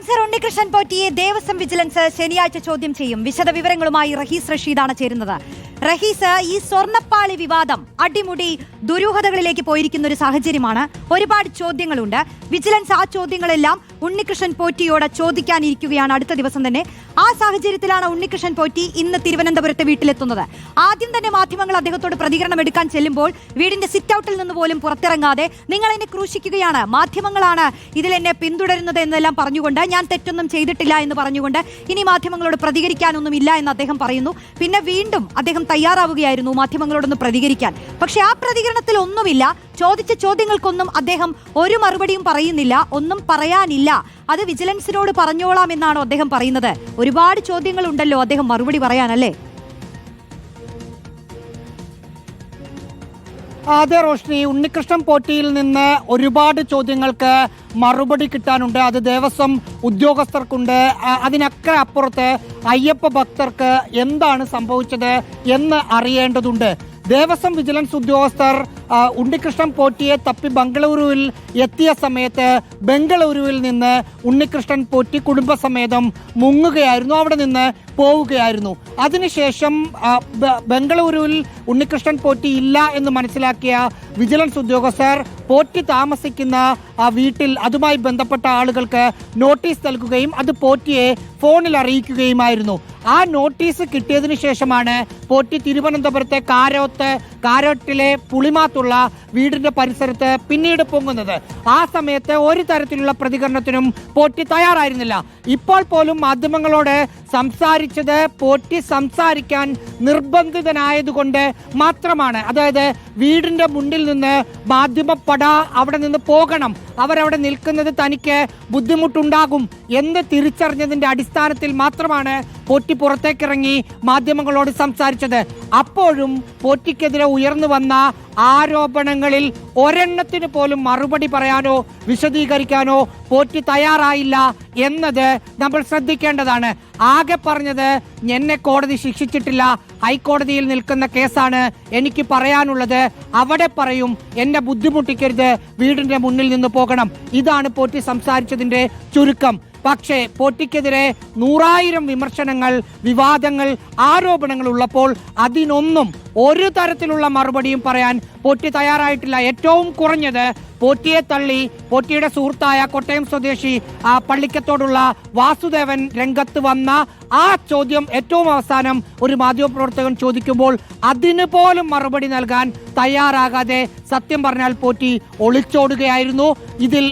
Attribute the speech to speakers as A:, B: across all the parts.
A: Answer Unnikrishnan പോറ്റിയെ Devaswom vigilance ശനിയാഴ്ച ചോദ്യം ചെയ്യും. വിശദവിവരങ്ങളുമായി റഹീസ് റഷീദാണ് ചേരുന്നത്. റഹീസ് ഈ സ്വർണപ്പാളി വിവാദം അടിമുടി ദുരൂഹതകളിലേക്ക് പോയിരിക്കുന്ന ഒരു സാഹചര്യമാണ്. ഒരുപാട് ചോദ്യങ്ങളുണ്ട്. വിജിലൻസ് ആ ചോദ്യങ്ങളെല്ലാം ഉണ്ണികൃഷ്ണൻ പോറ്റിയോട് ചോദിക്കാനിരിക്കുകയാണ് അടുത്ത ദിവസം തന്നെ. ആ സാഹചര്യത്തിലാണ് ഉണ്ണികൃഷ്ണൻ പോറ്റി ഇന്ന് തിരുവനന്തപുരത്തെ വീട്ടിലെത്തുന്നത്. ആദ്യം തന്നെ മാധ്യമങ്ങൾ അദ്ദേഹത്തോട് പ്രതികരണം എടുക്കാൻ ചെല്ലുമ്പോൾ വീടിന്റെ സിറ്റ് ഔട്ടിൽ നിന്ന് പോലും പുറത്തിറങ്ങാതെ നിങ്ങൾ എന്നെ ക്രൂശിക്കുകയാണ്. മാധ്യമങ്ങളാണ് ഇതിൽ എന്നെ പിന്തുടരുന്നത് എന്നെല്ലാം പറഞ്ഞുകൊണ്ട് ഞാൻ തെറ്റൊന്നും ചെയ്തിട്ടില്ല എന്ന് പറഞ്ഞുകൊണ്ട് ഇനി മാധ്യമങ്ങളോട് പ്രതികരിക്കാനൊന്നും ഇല്ല എന്ന് അദ്ദേഹം പറയുന്നു. പിന്നെ വീണ്ടും അദ്ദേഹം തയ്യാറാവുകയായിരുന്നു മാധ്യമങ്ങളോടൊന്ന് പ്രതികരിക്കാൻ. പക്ഷേ ആ പ്രതികരണത്തിൽ ഒന്നുമില്ല. ചോദിച്ച ചോദ്യങ്ങൾക്കൊന്നും അദ്ദേഹം ഒരു മറുപടിയും പറയുന്നില്ല. ഒന്നും പറയാനില്ല. അത് വിജിലൻസിനോട് പറഞ്ഞോളാം എന്നാണോ അദ്ദേഹം പറയുന്നത്? ഒരുപാട് ചോദ്യങ്ങൾ ഉണ്ടല്ലോ അദ്ദേഹം മറുപടി പറയാനല്ലേ?
B: അതെ റോഷ്നി ഉണ്ണികൃഷ്ണൻ പോറ്റിയിൽ നിന്ന് ഒരുപാട് ചോദ്യങ്ങൾക്ക് മറുപടി കിട്ടാനുണ്ട്. അത് ദേവസ്വം ഉദ്യോഗസ്ഥർക്കുണ്ട്. അതിനൊക്കെ അപ്പുറത്ത് അയ്യപ്പ ഭക്തർക്ക് എന്താണ് സംഭവിച്ചത് എന്ന് അറിയേണ്ടതുണ്ട്. ദേവസ്വം വിജിലൻസ് ഉദ്യോഗസ്ഥർ ഉണ്ണികൃഷ്ണൻ പോറ്റിയെ തപ്പി ബംഗളൂരുവിൽ എത്തിയ സമയത്ത് ബംഗളൂരുവിൽ നിന്ന് ഉണ്ണികൃഷ്ണൻ പോറ്റി കുടുംബസമേതം മുങ്ങുകയായിരുന്നു അവിടെ നിന്ന് പോവുകയായിരുന്നു. അതിനുശേഷം ബംഗളൂരുവിൽ ഉണ്ണികൃഷ്ണൻ പോറ്റി ഇല്ല എന്ന് മനസ്സിലാക്കിയ വിജിലൻസ് ഉദ്യോഗസ്ഥർ പോറ്റി താമസിക്കുന്ന ആ വീട്ടിൽ അതുമായി ബന്ധപ്പെട്ട ആളുകൾക്ക് നോട്ടീസ് നൽകുകയും അത് പോറ്റിയെ ഫോണിൽ അറിയിക്കുകയുമായിരുന്നു. ആ നോട്ടീസ് കിട്ടിയതിനു ശേഷമാണ് പോറ്റി തിരുവനന്തപുരത്തെ കാരോത്ത് കാരോട്ടിലെ പുളിമാത്തുള്ള വീടിന്റെ പരിസരത്ത് പിന്നീട് പൊങ്ങുന്നത്. ആ സമയത്ത് ഒരു തരത്തിലുള്ള പ്രതികരണത്തിനും പോറ്റി തയ്യാറായിരുന്നില്ല. ഇപ്പോൾ പോലും മാധ്യമങ്ങളോട് സംസാരിച്ചത് പോറ്റി സംസാരിക്കാൻ നിർബന്ധിതനായതുകൊണ്ട് മാത്രമാണ്. അതായത് വീടിന്റെ മുന്നിൽ നിന്ന് മാധ്യമപ്പട അവിടെ നിന്ന് പോകണം. അവരവിടെ നിൽക്കുന്നത് തനിക്ക് ബുദ്ധിമുട്ടുണ്ടാകും എന്ന് തിരിച്ചറിഞ്ഞതിന്റെ അടിസ്ഥാനത്തിൽ മാത്രമാണ് പോറ്റി പുറത്തേക്കിറങ്ങി മാധ്യമങ്ങളോട് സംസാരിച്ചത്. അപ്പോഴും പോറ്റിക്കെതിരെ ഉയർന്നു വന്ന ആരോപണങ്ങളിൽ ഒരെണ്ണത്തിന് പോലും മറുപടി പറയാനോ വിശദീകരിക്കാനോ പോറ്റി തയ്യാറായില്ല എന്നത് നമ്മൾ ശ്രദ്ധിക്കേണ്ടതാണ്. ആകെ പറഞ്ഞത് എന്നെ കോടതി ശിക്ഷിച്ചിട്ടില്ല ഹൈക്കോടതിയിൽ നിൽക്കുന്ന കേസാണ് എനിക്ക് പറയാനുള്ളത്. അവിടെ പറയും എന്നെ ബുദ്ധിമുട്ടിക്കരുത് വീടിന്റെ മുന്നിൽ നിന്ന് പോകണം. ഇതാണ് പോറ്റി സംസാരിച്ചതിന്റെ ചുരുക്കം. പക്ഷേ പോറ്റിക്കെതിരെ നൂറായിരം വിമർശനങ്ങൾ വിവാദങ്ങൾ ആരോപണങ്ങൾ ഉള്ളപ്പോൾ അതിനൊന്നും ഒരു തരത്തിലുള്ള മറുപടിയും പറയാൻ പോറ്റി തയ്യാറായിട്ടില്ല. ഏറ്റവും കുറഞ്ഞത് പോറ്റിയെ തള്ളി പോറ്റിയുടെ സുഹൃത്തായ കോട്ടയം സ്വദേശി ആ പള്ളിക്കത്തോടുള്ള വാസുദേവൻ രംഗത്ത് വന്ന ആ ചോദ്യം ഏറ്റവും അവസാനം ഒരു മാധ്യമപ്രവർത്തകൻ ചോദിക്കുമ്പോൾ അതിന് പോലും മറുപടി നൽകാൻ തയ്യാറാകാതെ സത്യം പറഞ്ഞാൽ പോറ്റി ഒളിച്ചോടുകയായിരുന്നു. ഇതിൽ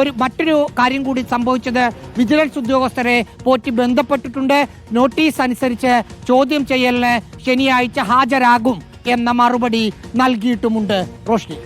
B: ഒരു മറ്റൊരു കാര്യം കൂടി സംഭവിച്ചത് വിജിലൻസ് ഉദ്യോഗസ്ഥരെ പോറ്റി ബന്ധപ്പെട്ടിട്ടുണ്ട്. നോട്ടീസ് അനുസരിച്ച് ചോദ്യം ചെയ്യലിന് ശനിയാഴ്ച ഹാജരാകും എന്ന മറുപടി നൽകിയിട്ടുമുണ്ട്. റോഷ്നി.